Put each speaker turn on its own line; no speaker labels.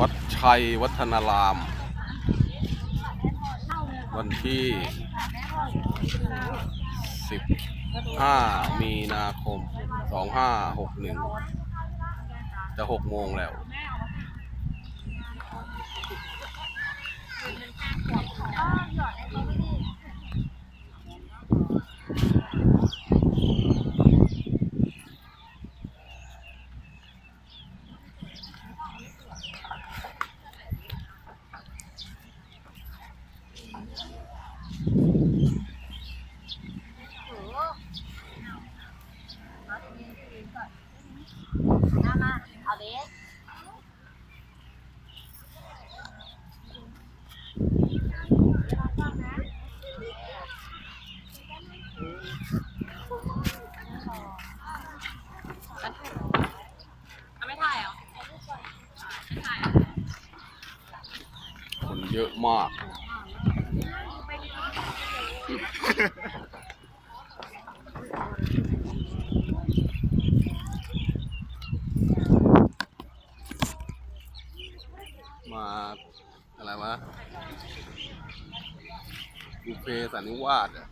วัดชัยวัฒนาราม วันที่ 15 มีนาคม 2561 จะ 6 โมงแล้ว
หน้ามาเอาเดสไม่ถ่ายเหรอไม่ถ่าย
คนเยอะมาก มาอะไรวะบุฟเฟ่สันนิวาสอะ